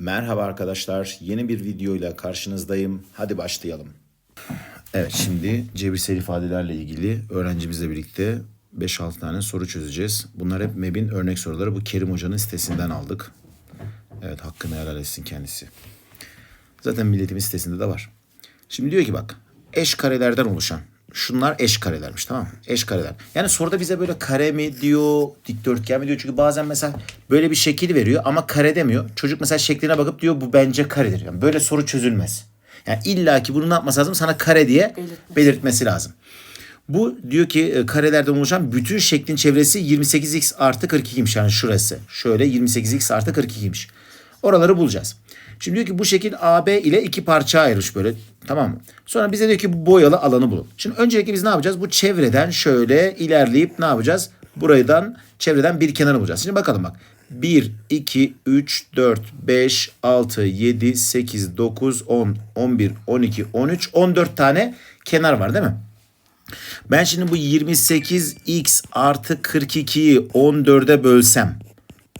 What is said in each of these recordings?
Merhaba arkadaşlar. Yeni bir videoyla karşınızdayım. Hadi başlayalım. Evet şimdi cebirsel ifadelerle ilgili öğrencimizle birlikte 5-6 tane soru çözeceğiz. Bunlar hep MEB'in örnek soruları. Bu Kerim Hoca'nın sitesinden aldık. Evet hakkını helal etsin kendisi. Zaten milletimiz sitesinde de var. Şimdi diyor ki bak eş karelerden oluşan. Şunlar eş karelermiş tamam mı? Eş kareler. Yani soruda bize böyle kare mi diyor, dikdörtgen mi diyor. Çünkü bazen mesela böyle bir şekil veriyor ama kare demiyor. Çocuk mesela şekline bakıp diyor bu bence karedir. Yani böyle soru çözülmez. Yani illa ki bunu ne yapması lazım? Sana kare diye Belirtmesi. belirtmesi lazım. Bu diyor ki e, karelerden oluşan bütün şeklin çevresi 28x artı 42'ymiş. Yani şurası. Şöyle 28x artı 42'ymiş. Oraları bulacağız. Şimdi diyor ki bu şekil AB ile iki parça ayrılmış böyle. Tamam mı? Sonra bize diyor ki bu boyalı alanı bulun. Şimdi öncelikle biz ne yapacağız? Bu çevreden şöyle ilerleyip ne yapacağız? Buradan çevreden bir kenarı bulacağız. Şimdi bakalım bak. 1, 2, 3, 4, 5, 6, 7, 8, 9, 10, 11, 12, 13, 14 tane kenar var değil mi? Ben şimdi bu 28x artı 42'yi 14'e bölsem.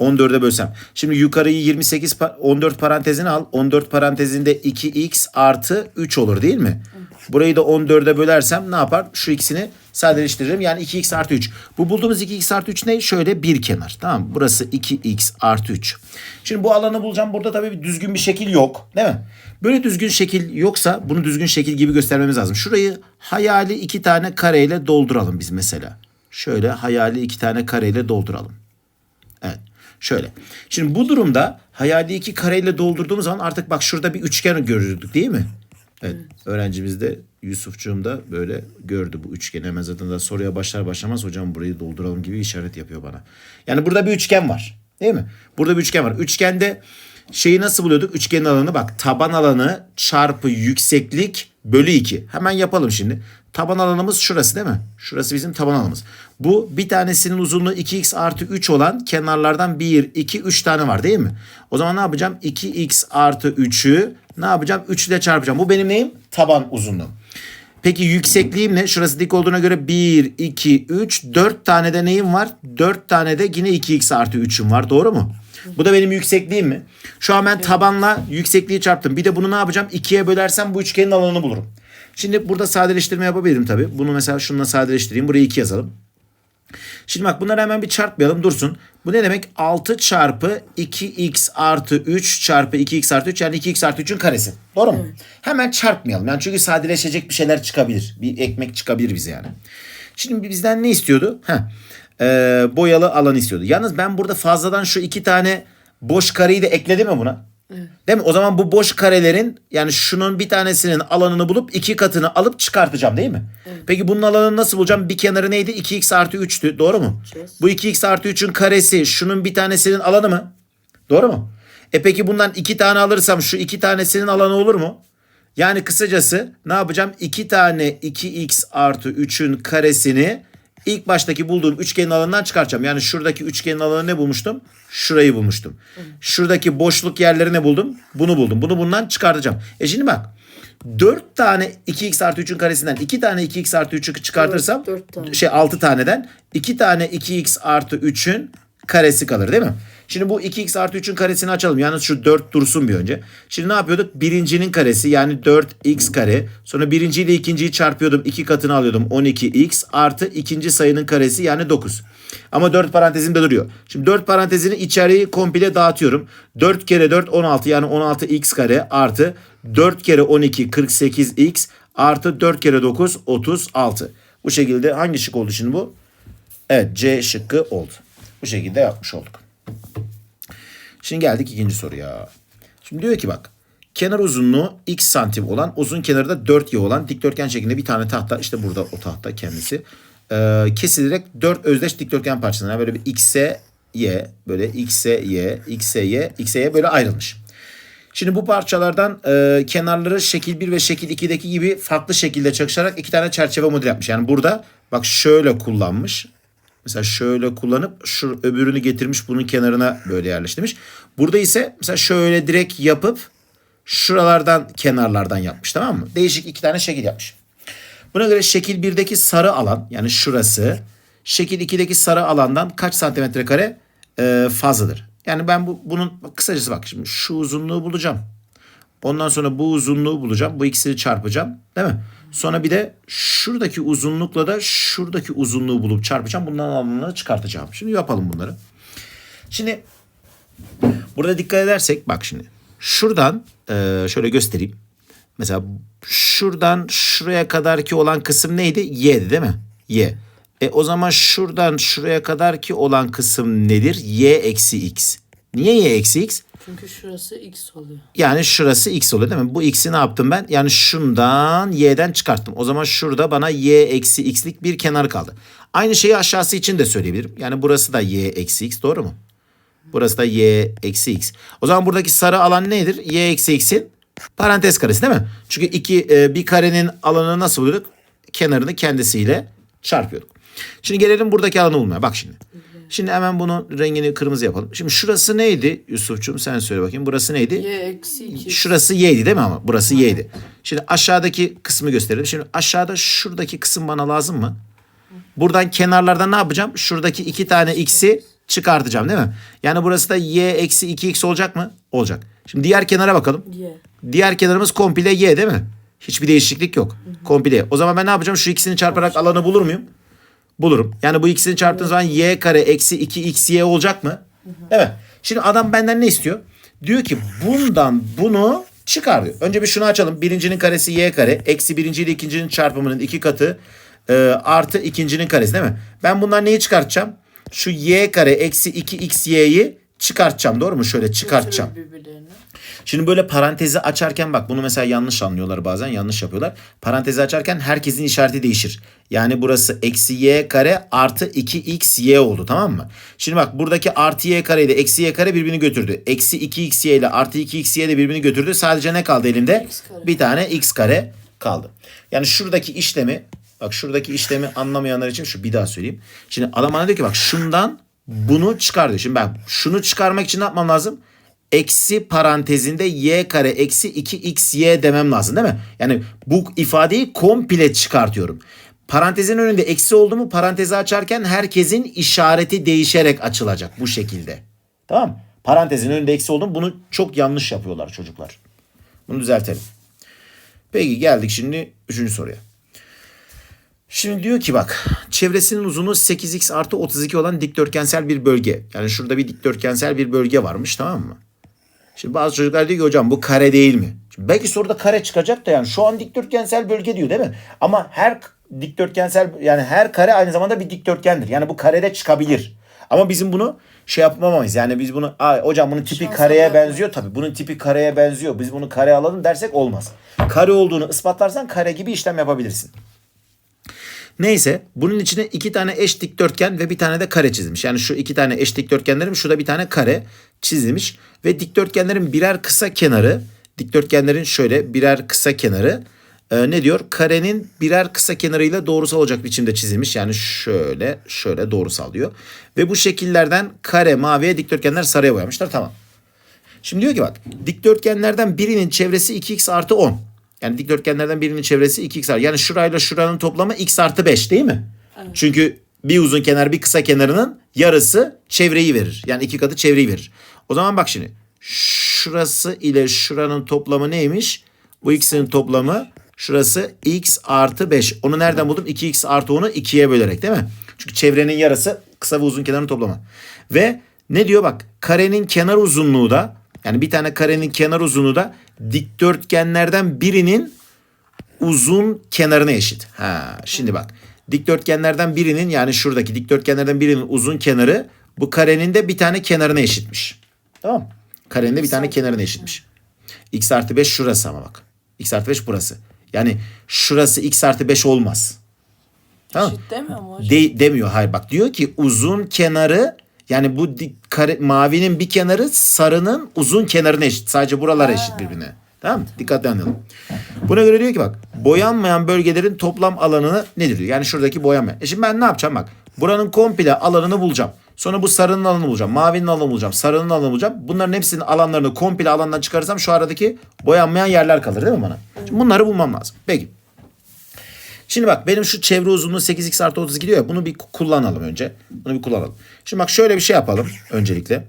14'e bölsem. Şimdi yukarıyı 28 pa- 14 parantezine al. 14 parantezinde 2x artı 3 olur değil mi? Burayı da 14'e bölersem ne yapar? Şu ikisini sadeleştiririm. Yani 2x artı 3. Bu bulduğumuz 2x artı 3 ne? Şöyle bir kenar. Tamam mı? Burası 2x artı 3. Şimdi bu alanı bulacağım. Burada tabii bir düzgün bir şekil yok. Değil mi? Böyle düzgün şekil yoksa bunu düzgün şekil gibi göstermemiz lazım. Şurayı hayali iki tane kareyle dolduralım biz mesela. Şöyle hayali iki tane kareyle dolduralım. Şöyle. Şimdi bu durumda hayali iki kareyle doldurduğumuz zaman artık bak şurada bir üçgen görürdük değil mi? Evet. Öğrencimiz de Yusufcuğum da böyle gördü bu üçgeni. Hemen zaten da soruya başlar başlamaz hocam burayı dolduralım gibi işaret yapıyor bana. Yani burada bir üçgen var. Değil mi? Burada bir üçgen var. Üçgende şeyi nasıl buluyorduk? Üçgenin alanı bak taban alanı çarpı yükseklik bölü 2. Hemen yapalım şimdi. Taban alanımız şurası değil mi? Şurası bizim taban alanımız. Bu bir tanesinin uzunluğu 2x artı 3 olan kenarlardan 1, 2, 3 tane var değil mi? O zaman ne yapacağım? 2x artı 3'ü ne yapacağım? 3 ile çarpacağım. Bu benim neyim? Taban uzunluğum. Peki yüksekliğim ne? Şurası dik olduğuna göre 1, 2, 3, 4 tane de neyim var? 4 tane de yine 2x artı 3'üm var. Doğru mu? Bu da benim yüksekliğim mi? Şu an ben tabanla yüksekliği çarptım. Bir de bunu ne yapacağım? 2'ye bölersem bu üçgenin alanını bulurum. Şimdi burada sadeleştirme yapabilirim tabii. Bunu mesela şununla sadeleştireyim. Buraya 2 yazalım. Şimdi bak bunları hemen bir çarpmayalım dursun. Bu ne demek? 6 çarpı 2x artı 3 çarpı 2x artı 3 yani 2x artı 3'ün karesi. Doğru mu? Hemen çarpmayalım. Yani çünkü sadeleşecek bir şeyler çıkabilir. Bir ekmek çıkabilir bize yani. Şimdi bizden ne istiyordu? Heh. Ee, boyalı alan istiyordu. Yalnız ben burada fazladan şu iki tane boş kareyi de ekledim mi buna? Değil mi? O zaman bu boş karelerin yani şunun bir tanesinin alanını bulup iki katını alıp çıkartacağım değil mi? Peki bunun alanını nasıl bulacağım? Bir kenarı neydi? 2x artı 3'tü. Doğru mu? Yes. Bu 2x artı 3'ün karesi şunun bir tanesinin alanı mı? Doğru mu? E peki bundan iki tane alırsam şu iki tanesinin alanı olur mu? Yani kısacası ne yapacağım? İki tane 2x artı 3'ün karesini ilk baştaki bulduğum üçgenin alanından çıkartacağım. Yani şuradaki üçgenin alanı ne bulmuştum? Şurayı bulmuştum. Şuradaki boşluk yerleri ne buldum? Bunu buldum. Bunu bundan çıkartacağım. E şimdi bak. 4 tane 2x artı 3'ün karesinden 2 tane 2x artı 3'ü çıkartırsam Evet, dört tane. şey 6 taneden 2 tane 2x artı 3'ün karesi kalır değil mi? Şimdi bu 2x artı 3'ün karesini açalım. Yalnız şu 4 dursun bir önce. Şimdi ne yapıyorduk? Birincinin karesi yani 4x kare. Sonra birinci ile ikinciyi çarpıyordum. 2 katını alıyordum. 12x artı ikinci sayının karesi yani 9. Ama 4 parantezimde duruyor. Şimdi 4 parantezini içeriği komple dağıtıyorum. 4 kere 4 16 yani 16x kare artı 4 kere 12 48x artı 4 kere 9 36. Bu şekilde hangi şık oldu şimdi bu? Evet C şıkkı oldu. Bu şekilde yapmış olduk. Şimdi geldik ikinci soruya. Şimdi diyor ki bak. Kenar uzunluğu x santim olan uzun kenarı da 4y olan dikdörtgen şeklinde bir tane tahta işte burada o tahta kendisi e, kesilerek 4 özdeş dikdörtgen parçasına böyle bir x'e y böyle x'e y x'e y x'e y böyle ayrılmış. Şimdi bu parçalardan e, kenarları şekil 1 ve şekil 2'deki gibi farklı şekilde çalışarak iki tane çerçeve model yapmış. Yani burada bak şöyle kullanmış. Mesela şöyle kullanıp şu öbürünü getirmiş bunun kenarına böyle yerleştirmiş. Burada ise mesela şöyle direkt yapıp şuralardan kenarlardan yapmış tamam mı? Değişik iki tane şekil yapmış. Buna göre şekil 1'deki sarı alan yani şurası şekil 2'deki sarı alandan kaç santimetre kare e, fazladır? Yani ben bu bunun kısacası bak şimdi şu uzunluğu bulacağım. Ondan sonra bu uzunluğu bulacağım. Bu ikisini çarpacağım. Değil mi? Sonra bir de şuradaki uzunlukla da şuradaki uzunluğu bulup çarpacağım. Bunların alanını çıkartacağım. Şimdi yapalım bunları. Şimdi burada dikkat edersek bak şimdi. Şuradan e, şöyle göstereyim. Mesela şuradan şuraya kadarki olan kısım neydi? Y'di değil mi? Y. E o zaman şuradan şuraya kadarki olan kısım nedir? Y eksi x. Niye y eksi x? Çünkü şurası x oluyor. Yani şurası x oluyor değil mi? Bu x'i ne yaptım ben? Yani şundan y'den çıkarttım. O zaman şurada bana y eksi x'lik bir kenar kaldı. Aynı şeyi aşağısı için de söyleyebilirim. Yani burası da y eksi x doğru mu? Burası da y eksi x. O zaman buradaki sarı alan nedir? y eksi x'in parantez karesi değil mi? Çünkü iki e, bir karenin alanını nasıl buluyorduk? Kenarını kendisiyle çarpıyorduk. Şimdi gelelim buradaki alanı bulmaya. Bak şimdi. Şimdi hemen bunun rengini kırmızı yapalım. Şimdi şurası neydi Yusuf'cum sen söyle bakayım. Burası neydi? y eksi 2. Şurası y'ydi değil mi ama? Burası y'ydi. Şimdi aşağıdaki kısmı gösterelim. Şimdi aşağıda şuradaki kısım bana lazım mı? Buradan kenarlardan ne yapacağım? Şuradaki iki tane x'i çıkartacağım değil mi? Yani burası da y eksi 2x olacak mı? Olacak. Şimdi diğer kenara bakalım. y. Diğer kenarımız komple y değil mi? Hiçbir değişiklik yok. Komple y. O zaman ben ne yapacağım? Şu ikisini çarparak alanı bulur muyum? Bulurum. Yani bu ikisini çarptığım zaman y kare eksi 2xy olacak mı? Evet. Şimdi adam benden ne istiyor? Diyor ki bundan bunu çıkar diyor. Önce bir şunu açalım. Birincinin karesi y kare. Eksi birinci ile ikincinin çarpımının iki katı. e, artı ikincinin karesi değil mi? Ben bundan neyi çıkartacağım? Şu y kare eksi 2xy'yi çıkartacağım. Doğru mu? Şöyle çıkartacağım. Şimdi böyle parantezi açarken bak bunu mesela yanlış anlıyorlar bazen yanlış yapıyorlar. Parantezi açarken herkesin işareti değişir. Yani burası eksi y kare artı 2xy oldu tamam mı? Şimdi bak buradaki artı y kare ile eksi y kare birbirini götürdü. Eksi 2xy ile artı 2xy de birbirini götürdü. Sadece ne kaldı elimde? Bir tane x kare kaldı. Yani şuradaki işlemi bak şuradaki işlemi anlamayanlar için şu bir daha söyleyeyim. Şimdi adam bana diyor ki bak şundan bunu çıkar diyor. Şimdi ben şunu çıkarmak için ne yapmam lazım? Eksi parantezinde y kare eksi 2xy demem lazım değil mi? Yani bu ifadeyi komple çıkartıyorum. Parantezin önünde eksi oldu mu parantezi açarken herkesin işareti değişerek açılacak bu şekilde. Tamam? Parantezin önünde eksi oldu mu bunu çok yanlış yapıyorlar çocuklar. Bunu düzeltelim. Peki geldik şimdi üçüncü soruya. Şimdi diyor ki bak çevresinin uzunluğu 8x artı 32 olan dikdörtgensel bir bölge. Yani şurada bir dikdörtgensel bir bölge varmış tamam mı? Şimdi bazı çocuklar diyor ki hocam bu kare değil mi? Şimdi belki soruda kare çıkacak da yani şu an dikdörtgensel bölge diyor değil mi? Ama her dikdörtgensel yani her kare aynı zamanda bir dikdörtgendir. Yani bu karede çıkabilir. Ama bizim bunu şey yapmamayız. Yani biz bunu Aa, hocam bunun tipi Şansa kareye benziyor tabii. Bunun tipi kareye benziyor. Biz bunu kare alalım dersek olmaz. Kare olduğunu ispatlarsan kare gibi işlem yapabilirsin. Neyse bunun içine iki tane eş dikdörtgen ve bir tane de kare çizilmiş. Yani şu iki tane eş dikdörtgenlerim şurada bir tane kare çizilmiş. Ve dikdörtgenlerin birer kısa kenarı dikdörtgenlerin şöyle birer kısa kenarı e, ne diyor? Karenin birer kısa kenarıyla doğrusal olacak biçimde çizilmiş. Yani şöyle şöyle doğrusal diyor. Ve bu şekillerden kare maviye dikdörtgenler sarıya boyamışlar. Tamam. Şimdi diyor ki bak dikdörtgenlerden birinin çevresi 2x artı 10. Yani dikdörtgenlerden birinin çevresi 2x artı. Yani şurayla şuranın toplamı x artı 5 değil mi? Çünkü bir uzun kenar bir kısa kenarının yarısı çevreyi verir. Yani iki katı çevreyi verir. O zaman bak şimdi şurası ile şuranın toplamı neymiş? Bu ikisinin toplamı şurası x artı 5. Onu nereden buldum? 2x artı 10'u 2'ye bölerek değil mi? Çünkü çevrenin yarısı kısa ve uzun kenarın toplamı. Ve ne diyor bak karenin kenar uzunluğu da yani bir tane karenin kenar uzunluğu da dikdörtgenlerden birinin uzun kenarına eşit. Ha, şimdi bak. Dikdörtgenlerden birinin yani şuradaki dikdörtgenlerden birinin uzun kenarı bu karenin de bir tane kenarına eşitmiş. Tamam mı? Karenin de bir tane kenarına eşitmiş. X artı 5 şurası ama bak. X artı 5 burası. Yani şurası X artı 5 olmaz. Tamam. Eşit demiyor mu hocam? De, demiyor hayır bak diyor ki uzun kenarı yani bu dik- kare, mavinin bir kenarı sarının uzun kenarına eşit. Sadece buralar eşit birbirine. Tamam mı? Dikkatli anlayalım. Buna göre diyor ki bak boyanmayan bölgelerin toplam alanı nedir diyor. Yani şuradaki boyanmayan. E şimdi ben ne yapacağım bak. Buranın komple alanını bulacağım. Sonra bu sarının alanını bulacağım. Mavinin alanını bulacağım. Sarının alanını bulacağım. Bunların hepsinin alanlarını komple alandan çıkarırsam şu aradaki boyanmayan yerler kalır değil mi bana? Şimdi bunları bulmam lazım. Peki. Şimdi bak benim şu çevre uzunluğu 8x artı 32 diyor ya bunu bir kullanalım önce. Bunu bir kullanalım. Şimdi bak şöyle bir şey yapalım öncelikle.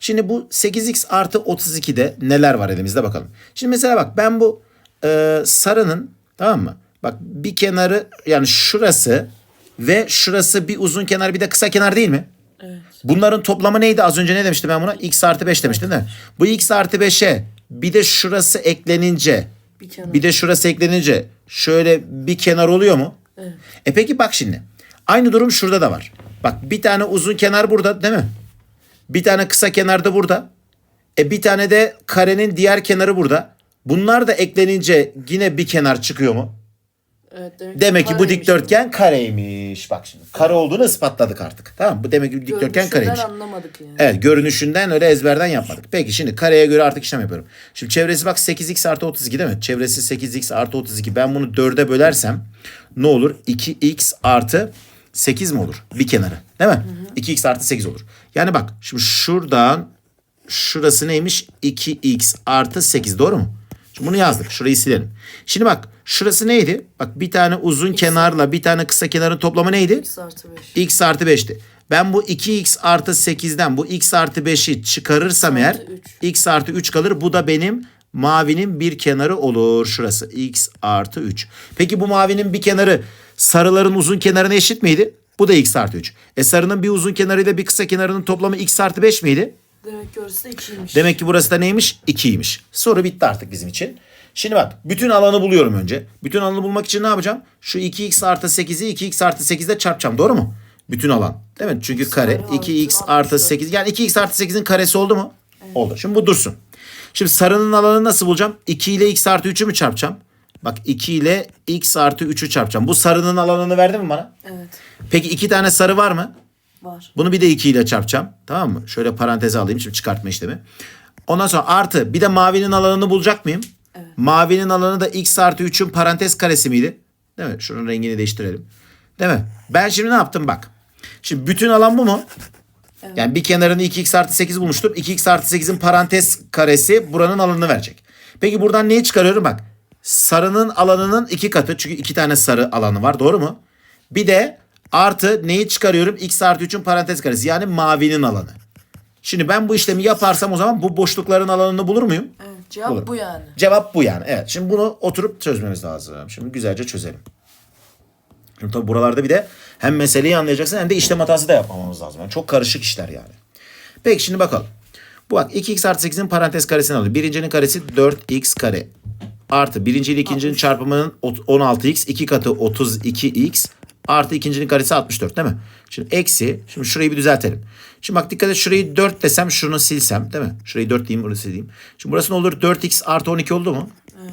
Şimdi bu 8x artı 32'de neler var elimizde bakalım. Şimdi mesela bak ben bu e, sarının tamam mı? Bak bir kenarı yani şurası ve şurası bir uzun kenar bir de kısa kenar değil mi? Evet. Bunların toplamı neydi? Az önce ne demiştim ben buna? x artı 5 demiştim değil mi? Bu x artı 5'e bir de şurası eklenince Bir bir de şurası eklenince şöyle bir kenar oluyor mu? Evet. E peki bak şimdi. Aynı durum şurada da var. Bak bir tane uzun kenar burada değil mi? Bir tane kısa kenar da burada. E bir tane de karenin diğer kenarı burada. Bunlar da eklenince yine bir kenar çıkıyor mu? Evet, demek, Demek ki bu kareymiş dikdörtgen kareymiş. Bak şimdi kare olduğunu ispatladık artık. Tamam? Bu demek ki bu. dikdörtgen kareymiş. anlamadık yani. Evet görünüşünden öyle ezberden yapmadık. Peki şimdi kareye göre artık işlem yapıyorum. Şimdi çevresi bak 8x artı 32 değil mi? Çevresi 8x artı 32. Ben bunu 4'e bölersem ne olur? 2x artı 8 mi olur? Bir kenarı değil mi? 2x artı 8 olur. Yani bak şimdi şuradan şurası neymiş? 2x artı 8 doğru mu? Şimdi bunu yazdık. Şurayı silelim. Şimdi bak şurası neydi? Bak bir tane uzun kenarla bir tane kısa kenarın toplamı neydi? X artı 5. x artı 5'ti. Ben bu 2x artı 8'den bu x artı 5'i çıkarırsam X eğer x artı 3 kalır. Bu da benim mavinin bir kenarı olur. Şurası x artı 3. Peki bu mavinin bir kenarı sarıların uzun kenarına eşit miydi? Bu da x artı 3. E sarının bir uzun kenarıyla bir kısa kenarının toplamı x artı 5 miydi? Demek ki orası da 2'ymiş. Demek ki burası da neymiş? 2'ymiş. Soru bitti artık bizim için. Şimdi bak bütün alanı buluyorum önce. Bütün alanı bulmak için ne yapacağım? Şu 2x artı 8'i 2x artı 8'de çarpacağım. Doğru mu? Bütün alan. Değil mi? Çünkü kare artı 2x artı 64. 8. Yani 2x artı 8'in karesi oldu mu? Oldu. Şimdi bu dursun. Şimdi sarının alanını nasıl bulacağım? 2 ile x artı 3'ü mü çarpacağım? Bak 2 ile x artı 3'ü çarpacağım. Bu sarının alanını verdi mi bana? Evet. Peki iki tane sarı var mı? Var. Bunu bir de 2 ile çarpacağım. Tamam mı? Şöyle paranteze alayım şimdi çıkartma işlemi. Ondan sonra artı bir de mavinin alanını bulacak mıyım? Evet. Mavinin alanı da x artı 3'ün parantez karesi miydi? Değil mi? Şunun rengini değiştirelim. Değil mi? Ben şimdi ne yaptım bak. Şimdi bütün alan bu mu? Yani bir kenarını 2x artı 8 bulmuştum. 2x artı 8'in parantez karesi buranın alanını verecek. Peki buradan neyi çıkarıyorum? Bak sarının alanının iki katı. Çünkü iki tane sarı alanı var. Doğru mu? Bir de artı neyi çıkarıyorum? x artı 3'ün parantez karesi. Yani mavinin alanı. Şimdi ben bu işlemi yaparsam o zaman bu boşlukların alanını bulur muyum? Evet. Cevap Olur. bu yani. Cevap bu yani. Evet. Şimdi bunu oturup çözmemiz lazım. Şimdi güzelce çözelim. Şimdi tabii buralarda bir de hem meseleyi anlayacaksın hem de işlem hatası da yapmamamız lazım. Yani çok karışık işler yani. Peki şimdi bakalım. Bu bak 2x artı 8'in parantez karesini alıyor. Birincinin karesi 4x kare. Artı birinci ile ikincinin çarpımının ot- 16x. iki katı 32x. Artı ikincinin karesi 64 değil mi? Şimdi eksi. Şimdi şurayı bir düzeltelim. Şimdi bak dikkat et şurayı 4 desem şunu silsem değil mi? Şurayı 4 diyeyim bunu sileyim. Şimdi burası ne olur? 4x artı 12 oldu mu?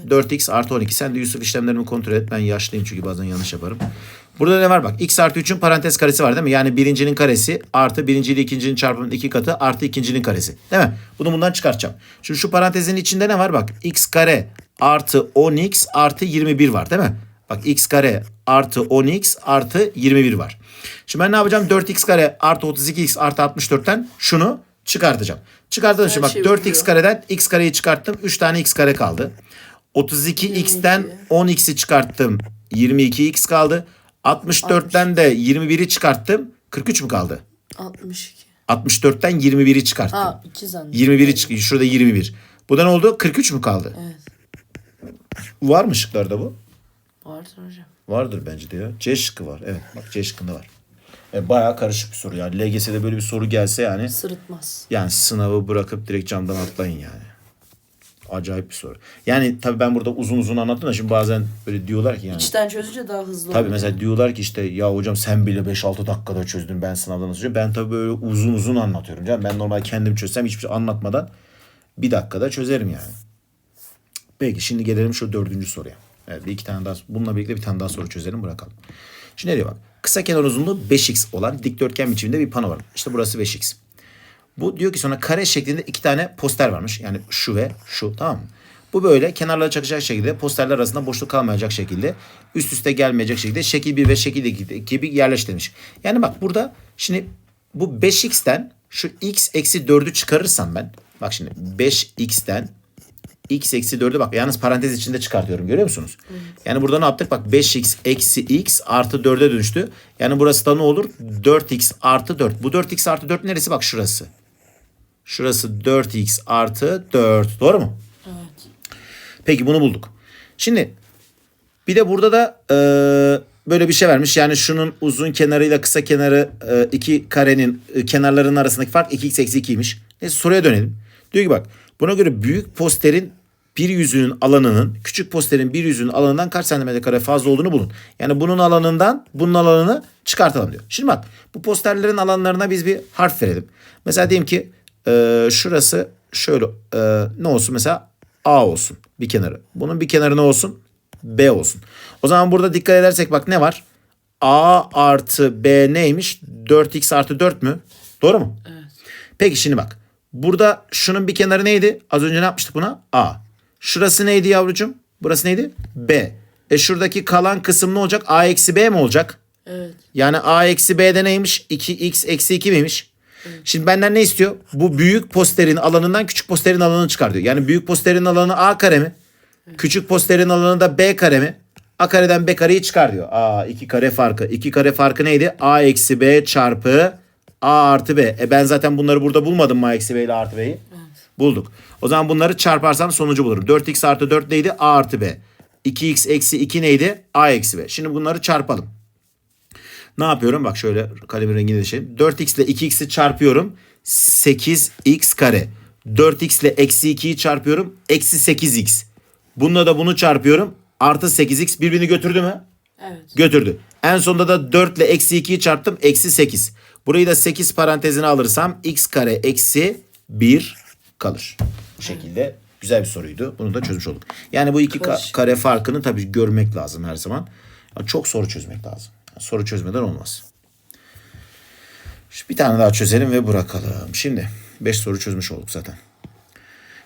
4x artı 12. Sen de Yusuf işlemlerimi kontrol et. Ben yaşlıyım çünkü bazen yanlış yaparım. Burada ne var bak? x artı 3'ün parantez karesi var değil mi? Yani birincinin karesi artı birinci ile ikincinin çarpımının iki katı artı ikincinin karesi. Değil mi? Bunu bundan çıkartacağım. Şimdi şu parantezin içinde ne var? Bak x kare artı 10x artı 21 var değil mi? Bak x kare artı 10x artı 21 var. Şimdi ben ne yapacağım? 4x kare artı 32x artı 64'ten şunu çıkartacağım. Çıkartalım şimdi bak şey 4x biliyor. kareden x kareyi çıkarttım. 3 tane x kare kaldı. 32x'ten 10x'i çıkarttım. 22x kaldı. 64'ten de 21'i çıkarttım. 43 mü kaldı? 62. 64'ten 21'i çıkarttım. Ha 2 zannediyorum. 21'i çık şurada 21. Bu da ne oldu? 43 mü kaldı? Evet. Var mı şıklarda bu? Vardır hocam. Vardır bence de ya. C şıkkı var. Evet bak C şıkkında var. E, bayağı karışık bir soru yani. LGS'de böyle bir soru gelse yani Sırıtmaz. yani sınavı bırakıp direkt camdan atlayın yani. Acayip bir soru. Yani tabii ben burada uzun uzun anlattım da şimdi bazen böyle diyorlar ki yani. İçten çözünce daha hızlı Tabii oluyor. mesela diyorlar ki işte ya hocam sen bile 5-6 dakikada çözdün ben sınavda nasıl çözeceğim. Ben tabii böyle uzun uzun anlatıyorum. Canım. Ben normal kendim çözsem hiçbir şey anlatmadan bir dakikada çözerim yani. Peki şimdi gelelim şu dördüncü soruya. Evet bir iki tane daha bununla birlikte bir tane daha soru çözelim bırakalım. Şimdi ne diyor bak. Kısa kenar uzunluğu 5x olan dikdörtgen biçiminde bir pano var. İşte burası 5x. Bu diyor ki sonra kare şeklinde iki tane poster varmış. Yani şu ve şu tamam mı? Bu böyle kenarlara çakacak şekilde posterler arasında boşluk kalmayacak şekilde üst üste gelmeyecek şekilde şekil 1 ve şekil 2 gibi yerleştirilmiş. Yani bak burada şimdi bu 5x'ten şu x eksi 4'ü çıkarırsam ben bak şimdi 5x'ten x eksi 4'ü bak yalnız parantez içinde çıkartıyorum görüyor musunuz? Yani burada ne yaptık? Bak 5x eksi x artı 4'e dönüştü. Yani burası da ne olur? 4x artı 4. Bu 4x artı 4 neresi? Bak şurası. Şurası 4x artı 4. Doğru mu? Evet. Peki bunu bulduk. Şimdi bir de burada da e, böyle bir şey vermiş. Yani şunun uzun kenarıyla kısa kenarı e, iki karenin e, kenarlarının arasındaki fark 2x eksi 2'ymiş. Neyse soruya dönelim. Diyor ki bak buna göre büyük posterin bir yüzünün alanının küçük posterin bir yüzünün alanından kaç santimetre kare fazla olduğunu bulun. Yani bunun alanından bunun alanını çıkartalım diyor. Şimdi bak bu posterlerin alanlarına biz bir harf verelim. Mesela diyelim ki e, şurası şöyle e, ne olsun mesela A olsun bir kenarı. Bunun bir kenarı ne olsun? B olsun. O zaman burada dikkat edersek bak ne var? A artı B neymiş? 4x artı 4 mü? Doğru mu? Evet. Peki şimdi bak. Burada şunun bir kenarı neydi? Az önce ne yapmıştık buna? A. Şurası neydi yavrucuğum? Burası neydi? B. E şuradaki kalan kısım ne olacak? A eksi B mi olacak? Evet. Yani A eksi B'de neymiş? 2x eksi 2 miymiş? Şimdi benden ne istiyor? Bu büyük posterin alanından küçük posterin alanını çıkar diyor. Yani büyük posterin alanı A kare mi? Küçük posterin alanı da B kare mi? A kareden B kareyi çıkar diyor. A 2 kare farkı. 2 kare farkı neydi? A eksi B çarpı A artı B. E ben zaten bunları burada bulmadım mı A eksi B ile artı B'yi? Bulduk. O zaman bunları çarparsam sonucu bulurum. 4x artı 4 neydi? A artı B. 2x eksi 2 neydi? A eksi B. Şimdi bunları çarpalım. Ne yapıyorum? Bak şöyle kalemi rengini değiştireyim. 4x ile 2x'i çarpıyorum. 8x kare. 4x ile eksi 2'yi çarpıyorum. Eksi 8x. Bununla da bunu çarpıyorum. Artı 8x birbirini götürdü mü? Evet. Götürdü. En sonunda da 4 ile eksi 2'yi çarptım. Eksi 8. Burayı da 8 parantezine alırsam x kare eksi 1 kalır. Bu şekilde güzel bir soruydu. Bunu da çözmüş olduk. Yani bu iki ka- kare farkını tabii görmek lazım her zaman. Çok soru çözmek lazım. Soru çözmeden olmaz. Şu Bir tane daha çözelim ve bırakalım. Şimdi 5 soru çözmüş olduk zaten.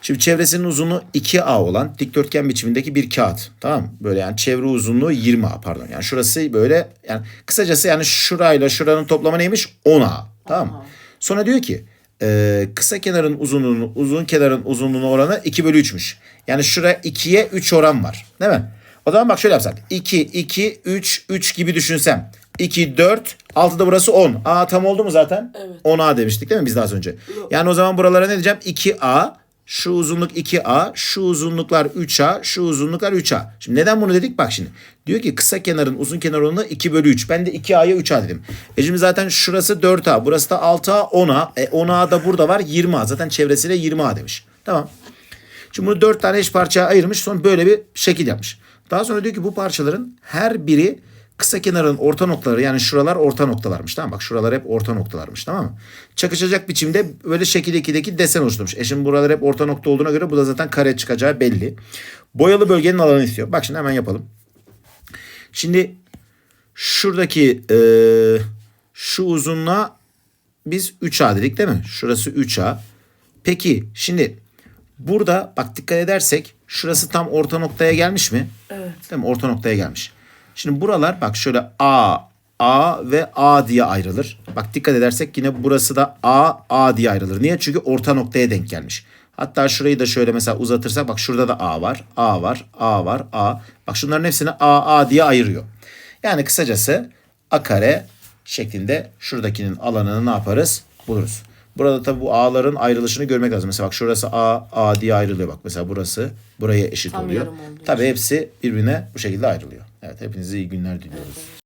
Şimdi çevresinin uzunluğu 2A olan dikdörtgen biçimindeki bir kağıt. Tamam mı? Böyle yani çevre uzunluğu 20A pardon. Yani şurası böyle yani kısacası yani şurayla şuranın toplamı neymiş? 10A. Tamam mı? Sonra diyor ki e, kısa kenarın uzunluğunu uzun kenarın uzunluğunu oranı 2 bölü 3'müş. Yani şuraya 2'ye 3 oran var. Değil mi? O zaman bak şöyle yapsak. 2, 2, 3, 3 gibi düşünsem. 2, 4, 6 da burası 10. A tam oldu mu zaten? Evet. 10A demiştik değil mi biz daha önce? Yani o zaman buralara ne diyeceğim? 2A, şu uzunluk 2A, şu uzunluklar 3A, şu uzunluklar 3A. Şimdi neden bunu dedik? Bak şimdi. Diyor ki kısa kenarın uzun kenar oranı 2 bölü 3. Ben de 2A'ya 3A dedim. E şimdi zaten şurası 4A, burası da 6A, 10A. E 10A da burada var 20A. Zaten çevresiyle 20A demiş. Tamam. Şimdi bunu dört tane eş parçaya ayırmış. Sonra böyle bir şekil yapmış. Daha sonra diyor ki bu parçaların her biri kısa kenarın orta noktaları yani şuralar orta noktalarmış. Tamam bak şuralar hep orta noktalarmış tamam mı? Çakışacak biçimde böyle şekil 2'deki desen oluşturmuş. E şimdi buralar hep orta nokta olduğuna göre bu da zaten kare çıkacağı belli. Boyalı bölgenin alanı istiyor. Bak şimdi hemen yapalım. Şimdi şuradaki e, şu uzunluğa biz 3A dedik değil mi? Şurası 3A. Peki şimdi burada bak dikkat edersek şurası tam orta noktaya gelmiş mi? Evet. Değil mi? Orta noktaya gelmiş. Şimdi buralar bak şöyle A, A ve A diye ayrılır. Bak dikkat edersek yine burası da A, A diye ayrılır. Niye? Çünkü orta noktaya denk gelmiş. Hatta şurayı da şöyle mesela uzatırsak bak şurada da A var, A var, A var, A. Bak şunların hepsini A, A diye ayırıyor. Yani kısacası A kare şeklinde şuradakinin alanını ne yaparız? Buluruz. Burada tabii bu A'ların ayrılışını görmek lazım. Mesela bak şurası A, A diye ayrılıyor. Bak mesela burası buraya eşit Tam oluyor. Tabii hepsi birbirine bu şekilde ayrılıyor. Evet hepinize iyi günler diliyoruz.